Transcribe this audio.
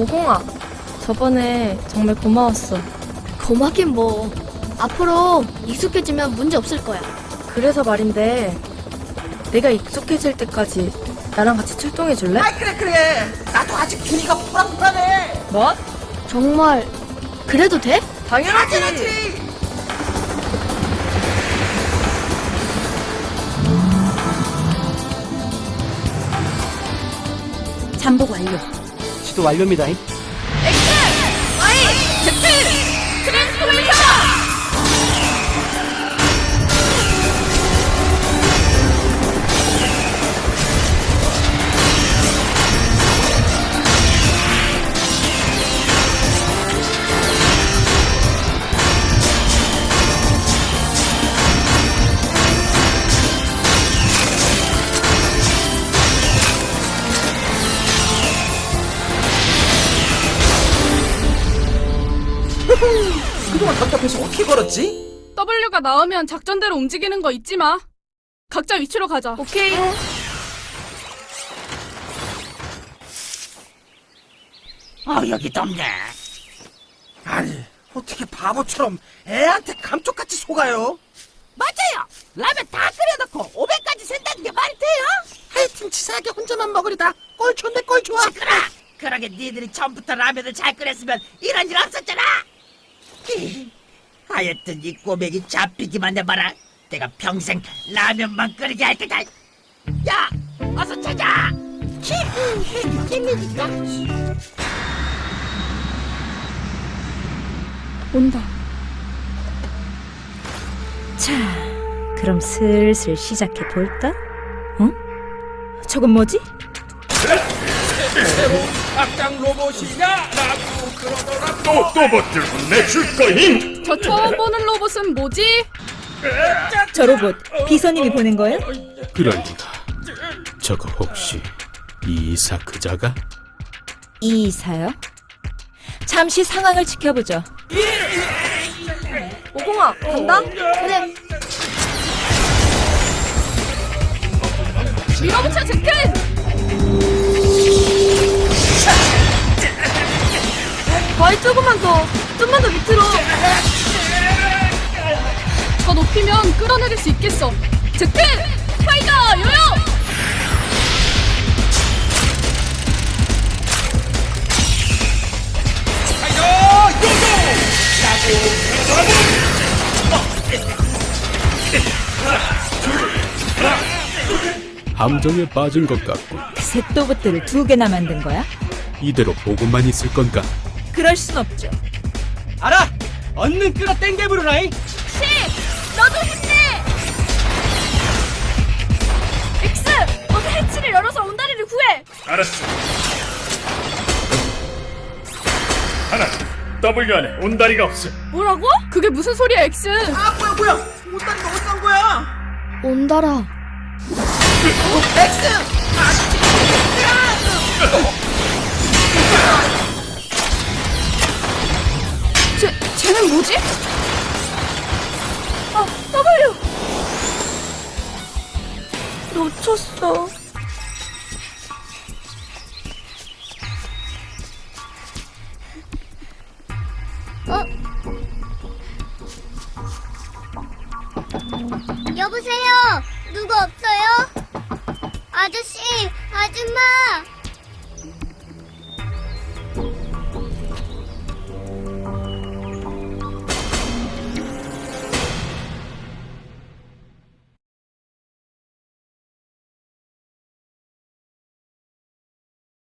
오공아, 저번에 정말 고마웠어. 고맙긴 뭐. 앞으로 익숙해지면 문제 없을 거야. 그래서 말인데, 내가 익숙해질 때까지 나랑 같이 출동해 줄래? 아 그래 그래 나도 아직 균이가 불안불안해 뭐? 정말 그래도 돼? 당연하지. 하지 잠복 완료. 시도 완료입니다. 그동안 답답해서 어떻게 걸었지? W가 나오면 작전대로 움직이는 거 잊지 마. 각자 위치로 가자. 오케이. 아 여기도 없네 아니 어떻게 바보처럼 애한테 감쪽같이 속아요 맞아요 라면 다 끓여놓고 500까지 센다는 게 말이 돼요? 하여튼 치사하게 혼자만 먹으려다 꼴 좋네 꼴 좋아 시끄러 그러게 니들이 처음부터 라면을 잘 끓였으면 이런 일 없었잖아 하여튼 이 꼬맹이 잡히기만 해봐라 내가 평생 라면만 끓이게 할 테다 야 어서 찾아 찜이니까 온다. 자, 그럼 슬슬 시작해 볼까? 응? 저건 뭐지? 악당 로봇이냐라고 그러더라고 또 또봇들 혼내줄 거임. 저 처음 보는 로봇은 뭐지? 저 로봇 비서님이 보낸 거예요? 그럴 리가. 저거 혹시 이사 그자가? 이사요? 잠시 상황을 지켜보죠. 오공아, 간다? 그래. 밀어붙여 제트! 조금만 더, 좀만 더 밑으로. 더 높이면 끌어내릴 수 있겠어. 제트! 파이더! 요요! 함정에 빠진 것 같고 그새 또봇들을 두 개나 만든 거야? 이대로 보고만 있을 건가? 그럴 순 없죠. 알아! 얼른 끌어 땡겨 부르라잉! 너도 힘내! 엑스! 어서 해치를 열어서 온다리를 구해! 알았어. 하나, W 안에 온다리가 없어. 뭐라고? 그게 무슨 소리야, 엑스? 아 뭐야 뭐야 옷다리가 어디 간 거야 온다라. 엑스 쟤, 쟤는 뭐지? 아, W! 놓쳤어. 여보세요? 누구 없어요? 아저씨, 아줌마,